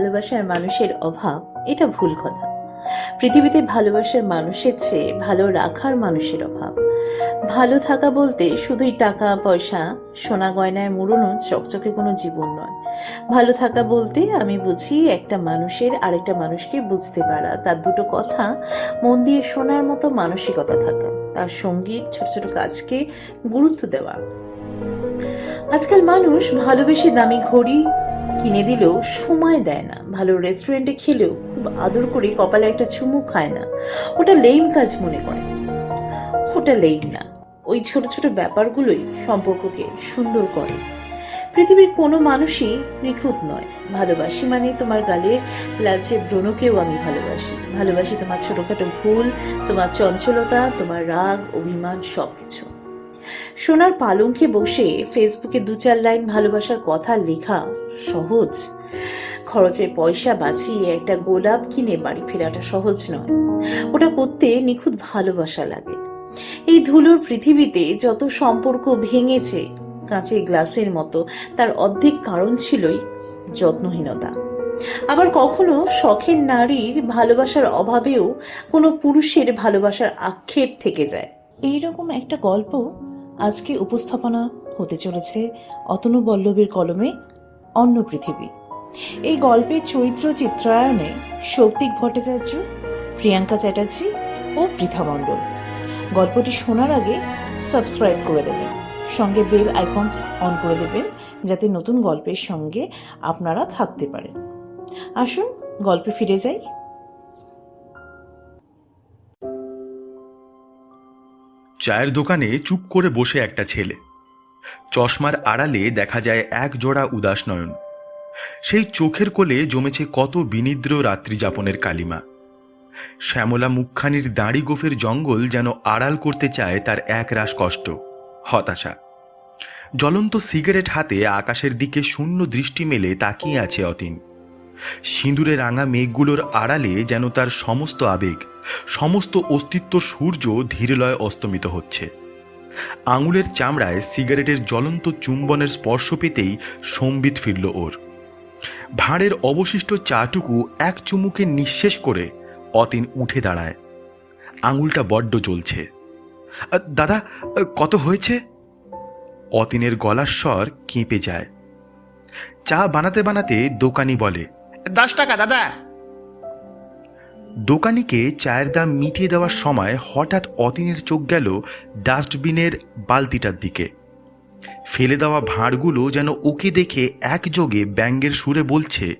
ভালোবাসার মানুষের অভাব, এটা ভুল কথা। পৃথিবীতে ভালোবাসার মানুষের চেয়ে ভালো রাখার মানুষের অভাব। ভালো থাকা বলতে শুধুই টাকা, পয়সা, সোনা গয়নায় মুড়োনো চকচকে কোনো জীবন নয়। ভালো থাকা বলতে আমি বুঝি একটা মানুষের আরেকটা মানুষকে বুঝতে পারা। তার দুটো কথা, মন দিয়ে শোনার মতো মানসিকতা থাকা। তার সঙ্গীর ছোট ছোট কাজকে গুরুত্ব দেওয়া। আজকাল মানুষ ভালোবেসে দামি ঘড়ি কিনে দিলেও সময় দেয় না। ভালো রেস্টুরেন্টে খেলেও খুব আদর করে কপালে একটা চুমু খায় না। ওটা লেইম কাজ মনে করে। ওটা লেইম না। ওই ছোট ছোট ব্যাপারগুলোই সম্পর্ককে সুন্দর করে। পৃথিবীর কোনো মানুষই নিখুঁত নয়। ভালোবাসি মানে তোমার গালের লালচে ব্রণকেও আমি ভালোবাসি। ভালোবাসি তোমার ছোটোখাটো ভুল, তোমার চঞ্চলতা, তোমার রাগ, অভিমান সব কিছু সোনার পালঙ্কে বসে ফেসবুকে দু চার লাইন ভালোবাসার কথা লেখা সহজ। খরচের পয়সা বাঁচিয়ে একটা গোলাপ কিনে বাড়ি ফেরাটা সহজ নয়। ওটা করতে নিখুঁত ভালোবাসা লাগে। এই ধুলোর পৃথিবীতে যত সম্পর্ক ভেঙেছে, কাঁচে গ্লাসের মতো, তার অর্ধেক কারণ ছিলই যত্নহীনতা। আবার কখনো শখের নারীর ভালোবাসার অভাবেও কোনো পুরুষের ভালোবাসার আক্ষেপ থেকে যায়। এইরকম একটা গল্প আজকে উপস্থাপনা হতে চলেছে অতনু বল্লভের কলমে অন্য পৃথিবী। এই গল্পের চরিত্র চিত্রায়নে শৌক্তিক ভট্টাচার্য, প্রিয়াঙ্কা চ্যাটার্জি ও পৃথা মণ্ডল। গল্পটি শোনার আগে সাবস্ক্রাইব করে দেবেন, সঙ্গে বেল আইকনস অন করে দেবেন, যাতে নতুন গল্পের সঙ্গে আপনারা থাকতে পারেন। আসুন, গল্পে ফিরে যাই। চায়ের দোকানে চুপ করে বসে একটা ছেলে। চশমার আড়ালে দেখা যায় এক জোড়া উদাস নয়ন। সেই চোখের কোলে জমেছে কত বিনিদ্র রাত্রিযাপনের কালিমা। শ্যামলা মুখখানির দাড়ি গোফের জঙ্গল যেন আড়াল করতে চায় তার এক রাস কষ্ট, হতাশা। জ্বলন্ত সিগারেট হাতে আকাশের দিকে শূন্য দৃষ্টি মেলে তাকিয়ে আছে অতীন। সিঁদুরে রাঙা মেঘগুলোর আড়ালে যেন তার সমস্ত আবেগ, সমস্ত অস্তিত্ব সূর্য ধীরলয় অস্তমিত হচ্ছে। আঙুলের চামড়ায় সিগারেটের জ্বলন্ত চুম্বনের স্পর্শ পেতেই সম্বিত ফিরল ওর। ভাঁড়ের অবশিষ্ট চাটুকু এক চুমুকে নিঃশেষ করে অতীন উঠে দাঁড়ায়। আঙুলটা বড্ড জ্বলছে। দাদা, কত হয়েছে? অতীনের গলার স্বর কেঁপে যায়। চা বানাতে বানাতে দোকানি বলে দশ টাকা, দাদা। দোকানিকে চায়ের দাম মিটিয়ে দেওয়ার সময় হঠাৎ অতীনের চোখ গেল ডাস্টবিনের বালতিটার দিকে। ফেলে দেওয়া ভাঁড়গুলো যেন ওকে দেখে একযোগে ব্যঙ্গের সুরে বলছে,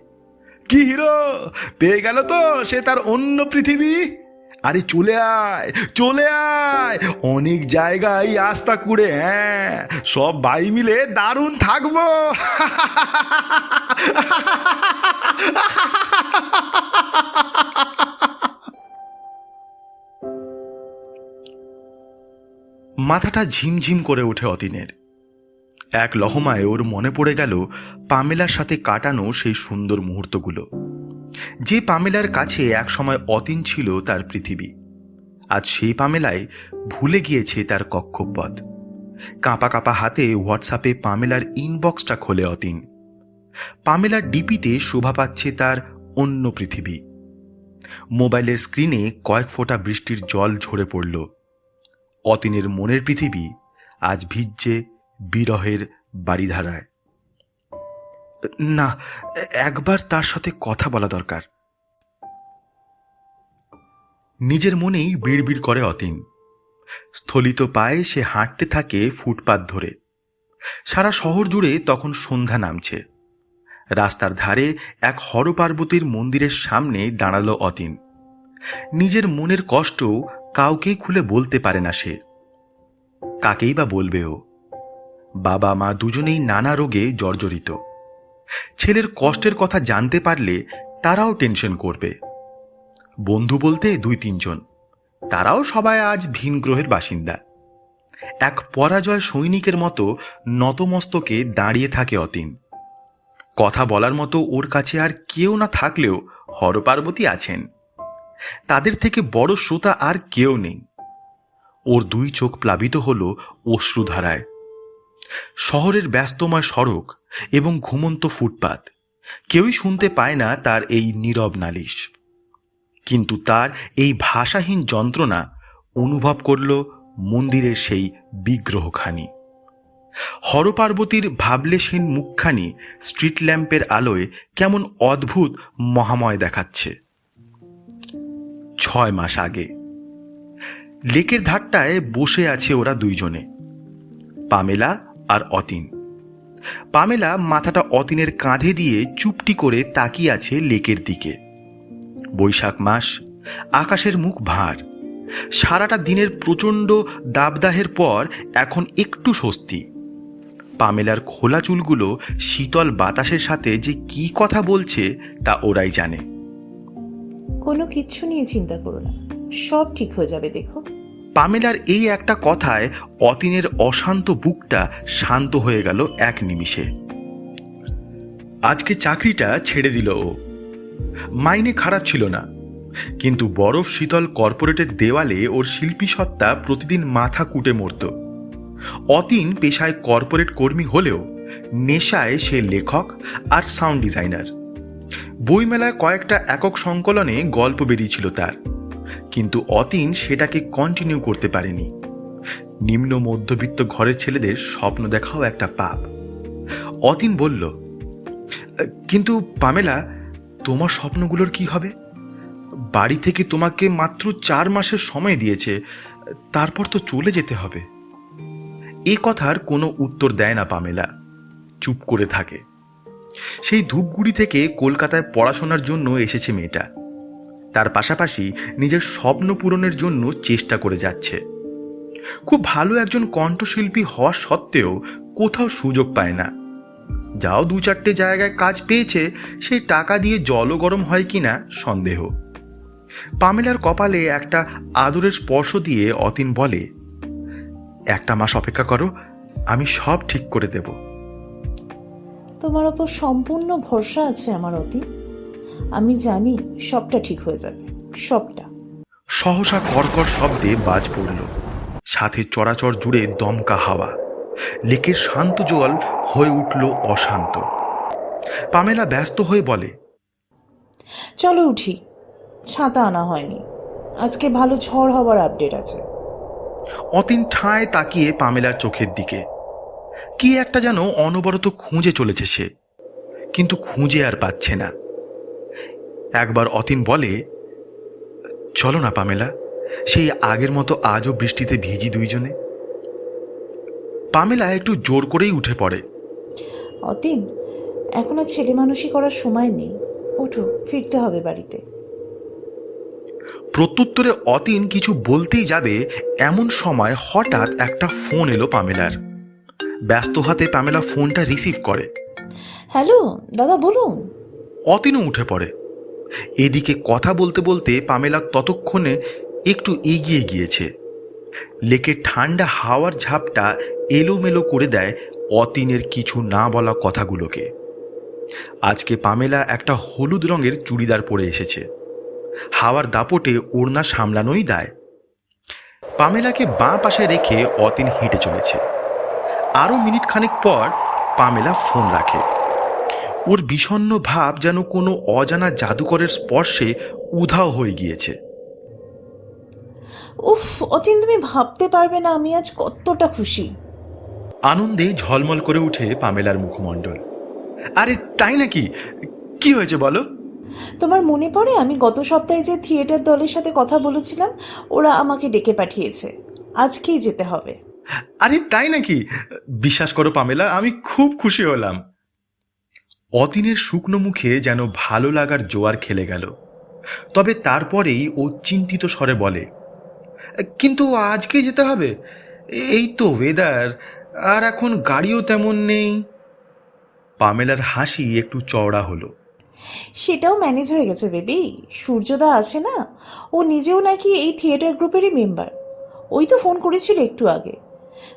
কি হিরো? পেয়ে গেল তো, সে তার অন্য পৃথিবী? আরে চলে আয় চলে আয়। অনেক জায়গায় আস্তা কুড়ে হ্যাঁ। সব ভাই মিলে দারুণ থাকব। মাথাটা ঝিমঝিম করে ওঠে অতীনের। এক লহমায় ওর মনে পড়ে গেল পামেলার সাথে কাটানো সেই সুন্দর মুহূর্তগুলো। যে পামেলার কাছে একসময় অতীন ছিল তার পৃথিবী, আজ সেই পামেলায় ভুলে গিয়েছে তার কক্ষপথ। কাঁপা কাঁপা হাতে হোয়াটসঅ্যাপে পামেলার ইনবক্সটা খোলে অতীন। পামেলার ডিপিতে শোভা পাচ্ছে তার অন্য পৃথিবী। মোবাইলের স্ক্রিনে কয়েক ফোঁটা বৃষ্টির জল ঝরে পড়ল। অতীনের মনের পৃথিবী আজ ভিজছে বিরহের বাড়িধারায়। না, একবার তার সাথে কথা বলা দরকার। নিজের মনেই বিড়বিড় করে অতীন। স্থলিত পায়ে সে হাঁটতে থাকে ফুটপাত ধরে। সারা শহর জুড়ে তখন সন্ধ্যা নামছে। রাস্তার ধারে এক হরপার্বতীর মন্দিরের সামনে দাঁড়াল অতীন। নিজের মনের কষ্ট কাউকেই খুলে বলতে পারে না সে। কাকেই বা বলবে ও? বাবা মা দুজনেই নানা রোগে জর্জরিত। ছেলের কষ্টের কথা জানতে পারলে তারাও টেনশন করবে। বন্ধু বলতে দুই তিনজন। তারাও সবাই আজ ভিন গ্রহের বাসিন্দা। এক পরাজয় সৈনিকের মতো নতমস্তকে দাঁড়িয়ে থাকে অতীন। কথা বলার মতো ওর কাছে আর কেউ না থাকলেও হরপার্বতী আছেন। তাদের থেকে বড় শ্রোতা আর কেউ নেই। ওর দুই চোখ প্লাবিত হল অশ্রুধারায়। শহরের ব্যস্তময় সড়ক এবং ঘুমন্ত ফুটপাত। কেউই শুনতে পায় না তার এই নীরব নালিশ। কিন্তু তার এই ভাষাহীন যন্ত্রণা অনুভব করল মন্দিরের সেই বিগ্রহখানি। হরপার্বতীর ভাবলেশহীন মুখখানি স্ট্রিট ল্যাম্পের আলোয় কেমন অদ্ভুত মহাময় দেখাচ্ছে। ছয় মাস আগে। লেকের ধারটায় বসে আছে ওরা দুইজনে। পামেলা আর অতীন। পামেলা মাথাটা অতীনের কাঁধে দিয়ে চুপটি করে তাকিয়ে আছে লেকের দিকে। বৈশাখ মাস, আকাশের মুখ ভার। সারাটা দিনের প্রচণ্ড দাবদাহের পর এখন একটু স্বস্তি। পামেলার খোলা চুলগুলো শীতল বাতাসের সাথে যে কি কথা বলছে তা ওরাই জানে। কোনো কিচ্ছু নিয়ে চিন্তা করো না। সব ঠিক হয়ে যাবে, দেখো। পামেলার এই একটা কথায় অতীনের অশান্ত বুকটা শান্ত হয়ে গেল এক নিমিষে। আজকে চাকরিটা ছেড়ে দিল ও। মাইনে খারাপ ছিল না। কিন্তু বরফ শীতল কর্পোরেটের দেওয়ালে ওর শিল্পী সত্তা প্রতিদিন মাথা কুটে মরত। অতীন পেশায় কর্পোরেট কর্মী হলেও নেশায় সে লেখক আর সাউন্ড ডিজাইনার। বইমেলায় কয়েকটা একক সংকলনে গল্প বেরিয়েছিল তার। কিন্তু অতীন সেটাকে কন্টিনিউ করতে পারেনি। নিম্ন মধ্যবিত্ত ঘরের ছেলেদের স্বপ্ন দেখাও একটা পাপ। অতীন বলল, কিন্তু পামেলা, তোমার স্বপ্নগুলোর কি হবে? বাড়ি থেকে তোমাকে মাত্র চার মাসের সময় দিয়েছে, তারপর তো চলে যেতে হবে। এ কথার কোনো উত্তর দেয় না পামেলা, চুপ করে থাকে। সেই ধূপগুড়ি থেকে কলকাতায় পড়াশোনার জন্য এসেছে মেয়েটা। তার পাশাপাশি নিজের স্বপ্ন পূরণের জন্য চেষ্টা করে যাচ্ছে। খুব ভালো একজন কণ্ঠশিল্পী হওয়া সত্ত্বেও কোথাও সুযোগ পায় না। যাও দু চারটে জায়গায় কাজ পেয়েছে সেই টাকা দিয়ে জলও গরম হয় কিনা সন্দেহ। পামেলার কপালে একটা আদরের স্পর্শ দিয়ে অতীন বলে, একটা মাস অপেক্ষা করো, আমি সব ঠিক করে দেব। তোমার ওপর সম্পূর্ণ ভরসা আছে আমার অতি আমি জানি সবটা ঠিক হয়ে যাবে সবটা। সহসা কর্কর শব্দে বাজ পড়ল। সাথে চরাচর জুড়ে দমকা হাওয়া। লেকের শান্ত জল হয়ে উঠল অশান্ত। পামেলা ব্যস্ত হয়ে বলে চলো উঠি। ছাতা আনা হয়নি। আজকে ভালো ঝড় হওয়ার আপডেট আছে। অতীন ঠায় তাকিয়ে পামেলার চোখের দিকে। কি একটা যেন অনবরত খুঁজে চলেছে সে। কিন্তু খুঁজে আর পাচ্ছে না। একবার অতীন বলে চলো না পামেলা সেই আগের মতো আজও বৃষ্টিতে ভিজি দুইজনে। পামেলা একটু জোর করেই উঠে পড়ে। অতীন এখন আর ছেলে মানুষই করার সময় নেই। ওঠো ফিরতে হবে বাড়িতে। প্রত্যুত্তরে অতীন কিছু বলতেই যাবে এমন সময় হঠাৎ একটা ফোন এলো পামেলার। ব্যস্ত হাতে পামেলা ফোনটা রিসিভ করে। হ্যালো দাদা বলুন। অতীনও উঠে পড়ে। এদিকে কথা বলতে বলতে পামেলা ততক্ষণে একটু এগিয়ে গিয়েছে। লেকে ঠান্ডা হাওয়ার ঝাপটা এলোমেলো করে দেয় অতীনের কিছু না বলা কথাগুলোকে। আজকে পামেলা একটা হলুদ রঙের চুড়িদার পরে এসেছে। হাওয়ার দাপটে ওড়না সামলানোই দায়। পামেলাকে বাঁ পাশে রেখে অতীন হেঁটে চলেছে। আরও মিনিট খানেক পর পামেলা ফোন রাখে। ওর বিষণ্ণ ভাব যেন কোনো অজানা জাদুকরের স্পর্শে উধাও হয়ে গিয়েছে। উফ অতীন তুমি ভাবতে পারবে না আমি আজ কতটা খুশি। আনন্দে ঝলমল করে উঠে পামেলার মুখমণ্ডল। আরে তাই নাকি? কি হয়েছে বলো? তোমার মনে পড়ে? আমি গত সপ্তাহে যে থিয়েটার দলের সাথে কথা বলেছিলাম ওরা আমাকে ডেকে পাঠিয়েছে। আজকেই যেতে হবে। আরে তাই নাকি? বিশ্বাস করো পামেলা আমি খুব খুশি হলাম। অতীনের শুকনো মুখে যেন ভালো লাগার জোয়ার খেলে গেল। তবে তারপরেই ও চিন্তিত স্বরে বলে, কিন্তু আজকেই যেতে হবে? এই তো ওয়েদার আর এখন গাড়িও তেমন নেই। পামেলার হাসি একটু চওড়া হলো। সেটাও ম্যানেজ হয়ে গেছে, বেবি। সূর্যদা আছে না? ও নিজেও নাকি এই থিয়েটার গ্রুপেরই মেম্বার ওই তো ফোন করেছিল একটু আগে।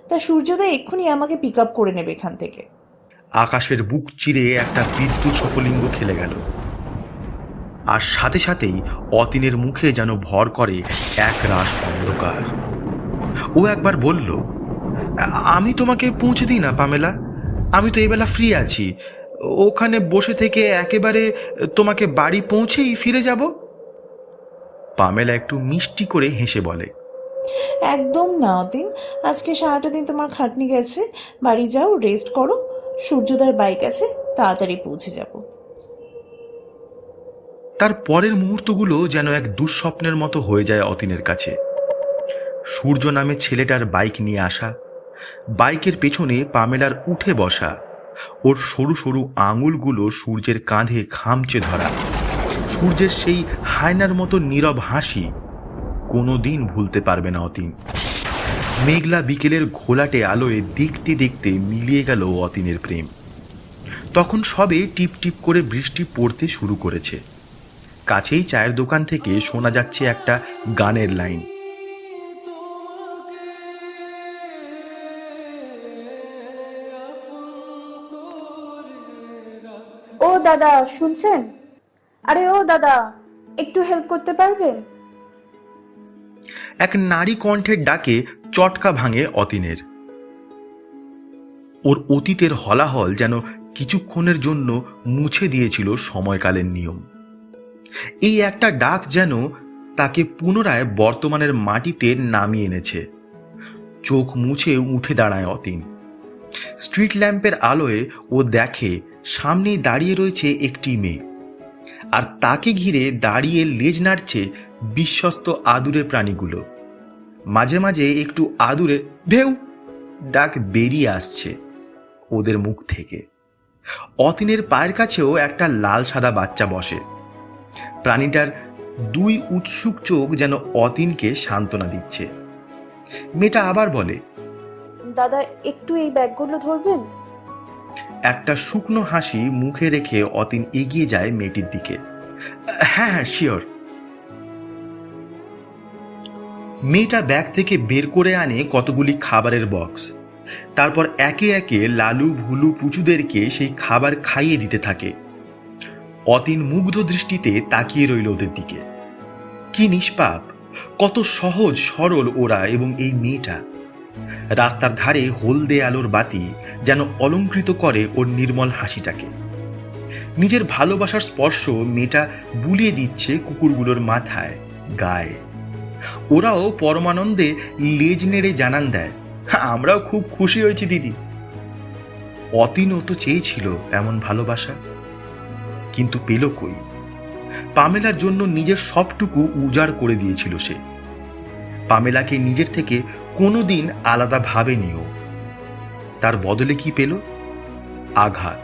তা সূর্যদা এক্ষুনি আমাকে পিক আপ করে নেবে এখান থেকে। আকাশের বুক চিরে একটা বিদ্যুৎ সফলিঙ্গ খেলে গেল। আর সাথে সাথেই অতীনের মুখে যেন ভর করে এক রাস অন্ধকার। ও একবার বলল, আমি তোমাকে পৌঁছে দিই না, পামেলা। আমি তো এবেলা ফ্রি আছি। ওখানে বসে থেকে একেবারে তোমাকে বাড়ি পৌঁছেই ফিরে যাব? পামেলা একটু মিষ্টি করে হেসে বলে, একদম না অতীন। আজকে সারাটা দিন তোমার খাটনি গেছে। বাড়ি যাও রেস্ট করো। সূর্যদার বাইক আছে, তাড়াতাড়ি পৌঁছে যাব। তার পরের মুহূর্তগুলো যেন এক দুঃস্বপ্নের মতো হয়ে যায় অতীনের কাছে। সূর্য নামে ছেলেটার বাইক নিয়ে আসা, বাইকের পেছনে পামেলার উঠে বসা, ওর সরু সরু আঙুলগুলো সূর্যের কাঁধে খামচে ধরা, সূর্যের সেই হায়নার মতো নীরব হাসি কোনো দিন ভুলতে পারবে না অতীন। মেঘলা বিকেলের ঘোলাটে আলোয় দেখতে দেখতে মিলিয়ে গেল অতীনের প্রেম। তখন সবে টিপ টিপ করে বৃষ্টি পড়তে শুরু করেছে। কাছেই চায়ের দোকান থেকে শোনা যাচ্ছে একটা গানের লাইন। ও দাদা শুনছেন? আরে ও দাদা একটু হেল্প করতে পারবেন? এক নারী কণ্ঠের ডাকে চটকা ভাঙে অতীনের। ওর অতীতের হলাহল যেন কিছুক্ষণের জন্য মুছে দিয়েছিল সময়কালের নিয়ম। এই একটা ডাক যেন তাকে পুনরায় বর্তমানের মাটিতে নামিয়ে এনেছে। চোখ মুছে উঠে দাঁড়ায় অতীন। স্ট্রিট ল্যাম্পের আলোয় ও দেখে সামনেই দাঁড়িয়ে রয়েছে একটি মেয়ে। আর তাকে ঘিরে দাঁড়িয়ে লেজ নাড়ছে বিশ্বস্ত আদুরে প্রাণীগুলো। মাঝে মাঝে একটু আদুরে ভেউ ডাক বেরিয়ে আসছে ওদের মুখ থেকে। অতীনের পায়ের কাছেও একটা লাল সাদা বাচ্চা বসে। প্রাণীটার দুই উৎসুক চোখ যেন অতীনকে সান্ত্বনা দিচ্ছে। মেয়েটা আবার বলে দাদা একটু এই ব্যাগগুলো ধরবেন? একটা শুকনো হাসি মুখে রেখে অতীন এগিয়ে যায় মেয়েটির দিকে। হ্যাঁ হ্যাঁ শিওর মেয়েটা ব্যাগ থেকে বের করে আনে কতগুলি খাবারের বক্স। তারপর একে একে লালু, ভুলু, পুচুদেরকে সেই খাবার খাইয়ে দিতে থাকে। অতীন মুগ্ধ দৃষ্টিতে তাকিয়ে রইল ওদের দিকে। কি নিষ্পাপ, কত সহজ, সরল ওরা এবং এই মেয়েটা। রাস্তার ধারে হলদে আলোর বাতি যেন অলঙ্কৃত করে ওর নির্মল হাসিটাকে। নিজের ভালোবাসার স্পর্শ মেয়েটা বুলিয়ে দিচ্ছে কুকুরগুলোর মাথায়, গায়ে। ওরাও পরমানন্দে লেজ নেড়ে জানান দেয়। আমরাও খুব খুশি হয়েছি, দিদি। অতীনও তো চেয়েছিল এমন ভালোবাসা। কিন্তু পেল কই? পামেলার জন্য নিজের সবটুকু উজাড় করে দিয়েছিল সে। পামেলাকে নিজের থেকে কোনোদিন আলাদা ভাবেনিও। তার বদলে কি পেল? আঘাত।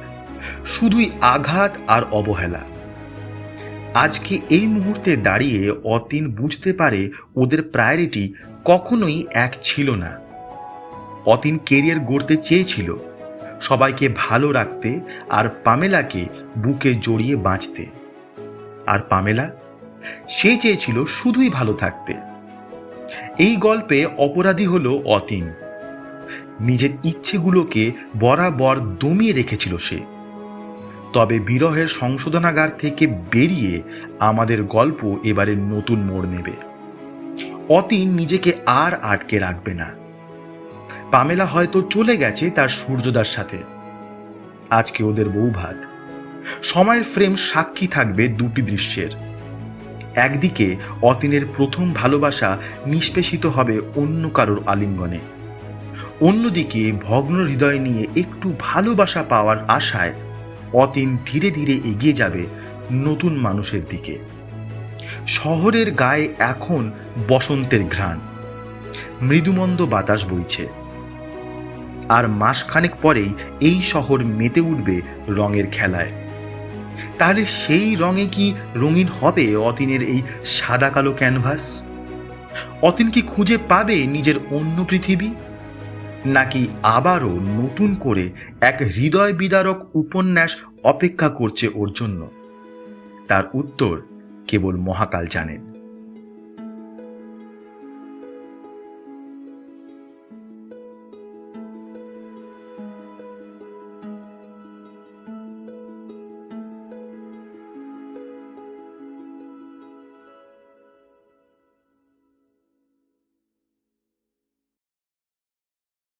শুধুই আঘাত আর অবহেলা। আজকে এই মুহূর্তে দাঁড়িয়ে অতীন বুঝতে পারে ওদের প্রায়োরিটি কখনোই এক ছিল না। অতীন কেরিয়ার গড়তে চেয়েছিল, সবাইকে ভালো রাখতে আর পামেলাকে বুকে জড়িয়ে বাঁচতে। আর পামেলা, সে চেয়েছিল শুধুই ভালো থাকতে। এই গল্পে অপরাধী হল অতীন। নিজের ইচ্ছেগুলোকে বরাবর দমিয়ে রেখেছিল সে। তবে বিরহের সংশোধনাগার থেকে বেরিয়ে আমাদের গল্প এবারে নতুন মোড় নেবে। অতীন নিজেকে আর আটকে রাখবে না। পামেলা হয়তো চলে গেছে তার সূর্যদার সাথে। আজকে ওদের বৌভাত। সময়ের ফ্রেম সাক্ষী থাকবে দুটি দৃশ্যের। একদিকে অতীনের প্রথম ভালোবাসা নিষ্পেষিত হবে অন্য কারোর আলিঙ্গনে। অন্যদিকে ভগ্ন হৃদয় নিয়ে একটু ভালোবাসা পাওয়ার আশায় অতীন ধীরে ধীরে এগিয়ে যাবে নতুন মানুষের দিকে। শহরের গায়ে এখন বসন্তের ঘ্রাণ। মৃদুমন্দ বাতাস বইছে। আর মাসখানেক পরেই এই শহর মেতে উঠবে রঙের খেলায়। তাহলে সেই রঙে কি রঙিন হবে অতীনের এই সাদা কালো ক্যানভাস? অতীন কি খুঁজে পাবে নিজের অন্য পৃথিবী? নাকি আবারও নতুন করে এক হৃদয় বিদারক উপন্যাস অপেক্ষা করছে ওর জন্য? তার উত্তর কেবল মহাকাল জানেন।